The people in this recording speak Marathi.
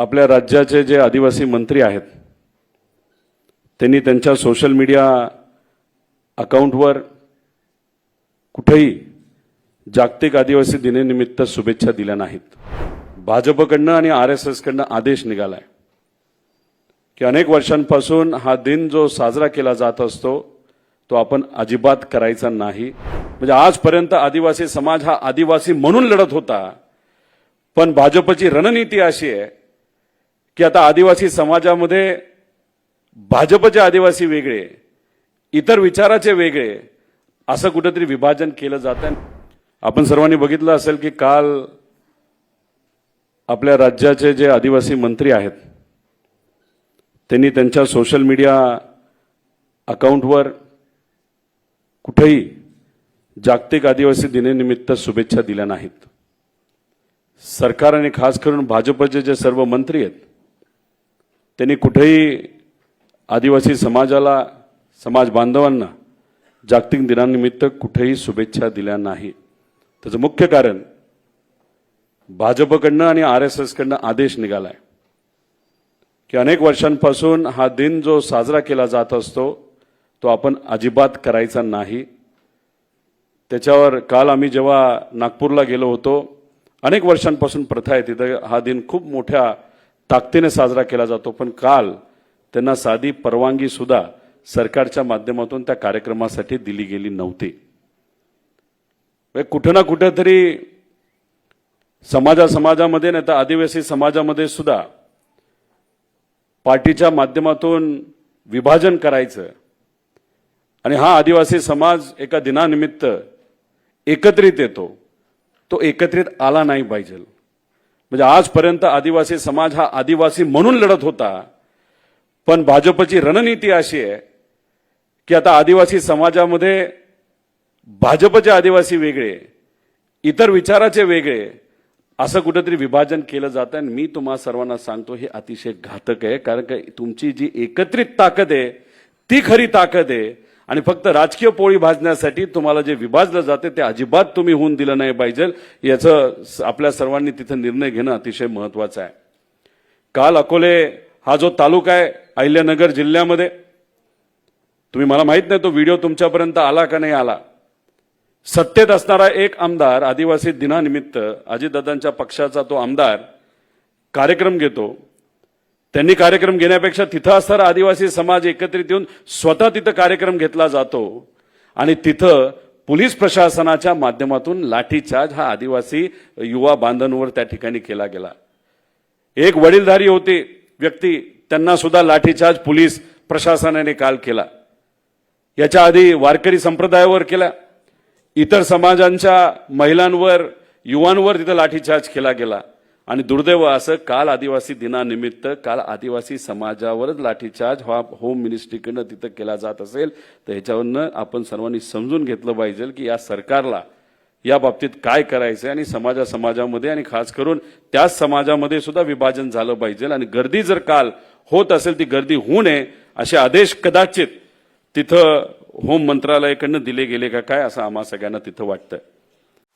आपल्या राज्याचे जे आदिवासी मंत्री आहेत त्यांनी त्यांच्या सोशल मीडिया अकाउंटवर कुठेही जागतिक आदिवासी दिनानिमित्त शुभेच्छा दिल्या नाहीत. भाजपकडनं आणि आर एस एसकडनं आदेश निघालाय की अनेक वर्षांपासून हा दिन जो साजरा केला जात असतो तो आपण अजिबात करायचा नाही. म्हणजे आजपर्यंत आदिवासी समाज हा आदिवासी म्हणून लढत होता पण भाजपची रणनीती अशी आहे की आता आदिवासी समाजामध्ये भाजपचे आदिवासी वेगळे इतर विचाराचे वेगळे असं कुठेतरी विभाजन केलं जातं. आपण सर्वांनी बघितलं असेल की काल आपल्या राज्याचे जे आदिवासी मंत्री आहेत त्यांनी त्यांच्या सोशल मीडिया अकाउंटवर कुठेही जागतिक आदिवासी दिनानिमित्त शुभेच्छा दिल्या नाहीत. सरकार आणि खास करून भाजपचे जे सर्व मंत्री आहेत त्यांनी कुठेही आदिवासी समाजाला समाज बांधवांना जागतिक दिनानिमित्त कुठेही शुभेच्छा दिल्या नाही त्याचं मुख्य कारण भाजपकडनं आणि आर एस एसकडनं आदेश निघालाय. की अनेक वर्षांपासून हा दिन जो साजरा केला जात असतो तो आपण अजिबात करायचा नाही. त्याच्यावर काल आम्ही जेव्हा नागपूरला गेलो होतो अनेक वर्षांपासून प्रथा आहे तिथं. हा दिन खूप मोठ्या ताकदीने साजरा केला जातो. पण काल त्यांना साधी परवानगी सुद्धा सरकारच्या माध्यमातून त्या कार्यक्रमासाठी दिली गेली नव्हती. म्हणजे कुठं ना कुठंतरी समाजा समाजामध्ये नाही तर आदिवासी समाजामध्ये सुद्धा पार्टीच्या माध्यमातून विभाजन करायचं. आणि हा आदिवासी समाज एका दिनानिमित्त एकत्रित येतो. तो एकत्रित आला नाही पाहिजे. म्हणजे आजपर्यंत आदिवासी समाज हा आदिवासी म्हणून लढत होता. पण भाजपची रणनीती अशी आहे की आता आदिवासी समाजामध्ये भाजपचे आदिवासी वेगळे इतर विचाराचे वेगळे असं कुठेतरी विभाजन केलं जातं आणि मी तुम्हा सर्वांना सांगतो हे अतिशय घातक आहे. कारण का तुमची जी एकत्रित ताकद आहे ती खरी ताकद आहे. आणि फक्त राजकीय पोळी भाजण्यासाठी तुम्हाला जे विभाजलं जाते ते अजिबात तुम्ही होऊन दिलं नाही पाहिजे. याचं स- आपल्या सर्वांनी तिथं निर्णय घेणं अतिशय महत्वाचं आहे. काल अकोले हा जो तालुका आहे अहिल्यानगर जिल्ह्यामध्ये तुम्ही मला माहीत नाही तो व्हिडिओ तुमच्यापर्यंत आला का नाही आला? सत्तेत असणारा एक आमदार आदिवासी दिनानिमित्त अजितदादांच्या पक्षाचा तो आमदार कार्यक्रम घेतो. त्यांनी कार्यक्रम घेण्यापेक्षा तिथं असणारा आदिवासी समाज एकत्रित येऊन स्वतः तिथं कार्यक्रम घेतला जातो. आणि तिथं पोलीस प्रशासनाच्या माध्यमातून लाठीचार्ज हा आदिवासी युवा बांधवांवर त्या ठिकाणी केला गेला. एक वडीलधारी होते व्यक्ती त्यांना सुद्धा लाठीचार्ज पोलीस प्रशासनाने काल केला. याच्या आधी वारकरी संप्रदायावर केला. इतर समाजांच्या महिलांवर युवांवर तिथं लाठीचार्ज केला गेला. आणि दुर्दैव असं काल आदिवासी दिनानिमित्त काल आदिवासी समाजावरच लाठीचार्ज हा होम मिनिस्ट्रीकडनं तिथं केला जात असेल तर ह्याच्यावरनं आपण सर्वांनी समजून घेतलं पाहिजे की या सरकारला या बाबतीत काय करायचं आणि समाजा समाजामध्ये आणि खास करून त्याच समाजामध्ये सुद्धा विभाजन झालं पाहिजे. आणि गर्दी जर काल होत असेल ती गर्दी होऊ नये असे आदेश कदाचित तिथं होम मंत्रालयाकडनं दिले गेले का काय असं आम्हा सगळ्यांना तिथं वाटतं